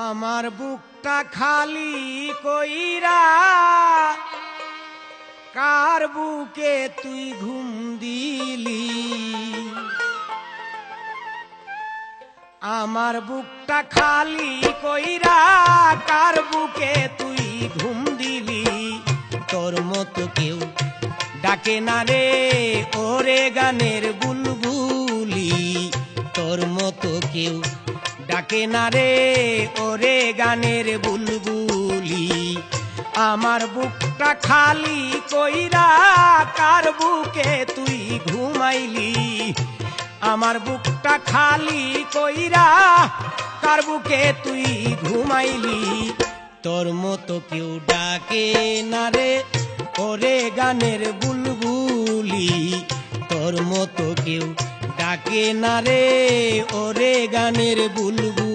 আমার বুকটা খালি কইরা, কার বুকে তুই ঘুম দিলি? আমার বুকটা খালি কইরা, কার বুকে তুই ঘুম দিলি? তোর মতো কেউ ডাকে না রে, ওরে গানের বুলবুলি। ডাকে না রে, ওরে গানের বুলবুলি। আমার বুকটা খালি কইরা কার বুকে তুই ঘুমাইলি? আমার বুকটা খালি কইরা কার বুকে তুই ঘুমাইলি? তোর মতো কেউ ডাকে না রে, ওরে গানের বুলবুলি। তোর মতো কেউ ডাকে না রে, ওরে গানের বুলবুলি।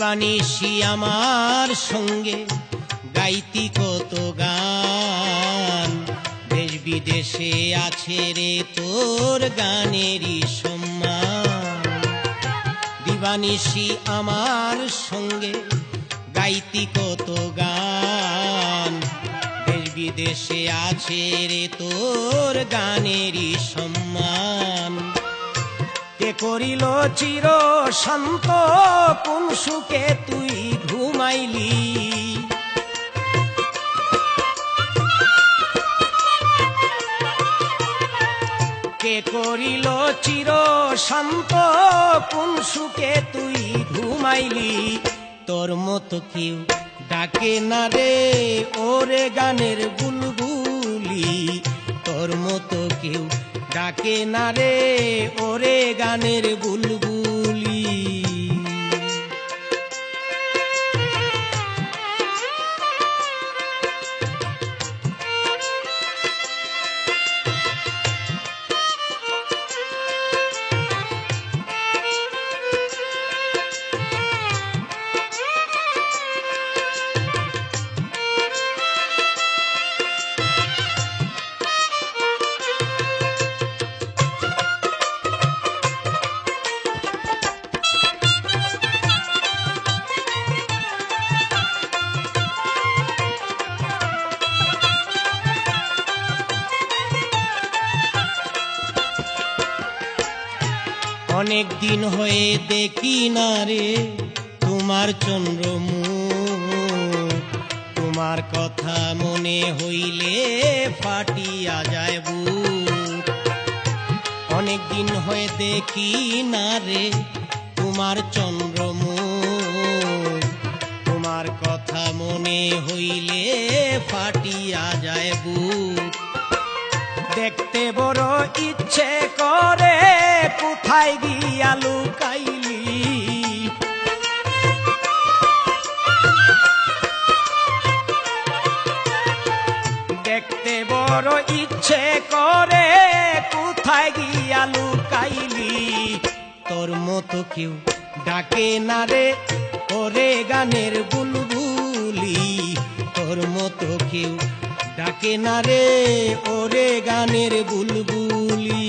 দিবানিশি আমার সঙ্গে, গাইতি কত গান। দেশ বিদেশে আছে রে তোর গানেরই সম্মান। দিবানিশি আমার সঙ্গে, গাইতি কত গান। দেশ বিদেশে আছে রে তোর গানেরই সম্মান। করিল চির শান্ত, কোন সুখে তুই ঘুমাইলি? কে করিল চির শান্ত, কোন সুখে তুই ঘুমাইলি? তোর মতো কেউ ডাকে না রে, ওরে গানের বুলবুলি। তোর মতো কেউ ডাকে না রে ওরে গানের বুলবুলি অনেক দিন হয়ে দেখি না রে তোমার চন্দ্রমুখ। তোমার কথা মনে হইলে ফাটিয়া যায় বুক। অনেক দিন হয়ে দেখি না রে তোমার চন্দ্রমুখ। তোমার কথা মনে হইলে ফাটিয়া যায় বুক। দেখতে বড় ইচ্ছে করে, কোথায় গিয়া লুকাইলি? দেখতে বড় ইচ্ছে করে, কোথায় গিয়া লুকাইলি? তোর মতো কেউ ডাকে না রে, ওরে গানের বুলবুলি। ডাকে না রে ওরে গানের বুলবুলি।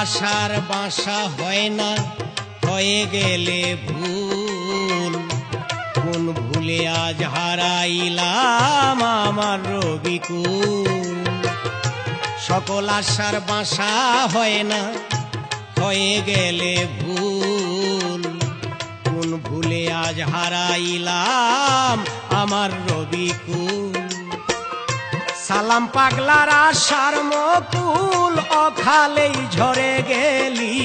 আশার বাসা হয় না, হয়ে গেলে ভুল। কোন ভুলে আজ হারাইলাম আমার রবিকুল। সকল আশার বাসা হয় না, হয়ে গেলে ভুল। কোন ভুলে আজ হারাইলাম আমার রবিকুল। সালাম পাগলার আশার মকুল অখালেই ঝরে গেলি।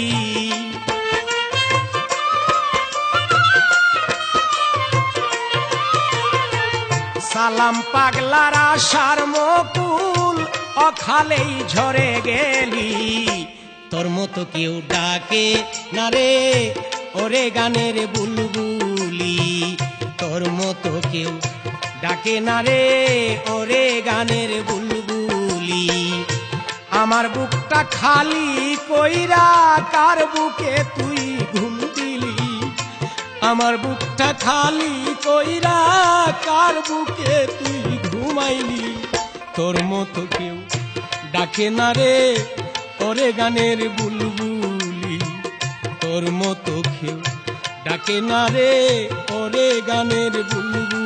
সালাম পাগলার আশার মকুল অখালেই ঝরে গেলি। তোর মতো কেউ ডাকে না রে, ওরে গানের বুলবুলি। তোর মতো কেউ ডাকে না রে, ওরে গানের বুলবুলি। আমার বুকটা খালি কইরা কার বুকে তুই ঘুম দিলি? আমার বুকটা খালি কইরা কার বুকে তুই ঘুমাইলি? তোর মতো কেউ ডাকে না রে, ওরে গানের বুলবুলি। তোর মতো কেউ ডাকে না রে, ওরে গানের বুলবুলি।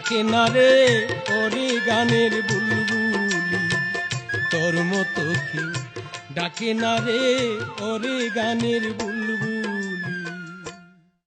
ডাকে না ওরে গানের বুলবুলি। তোর মতো কি? ডাকে না রে ওরে গানের বুলবুলি।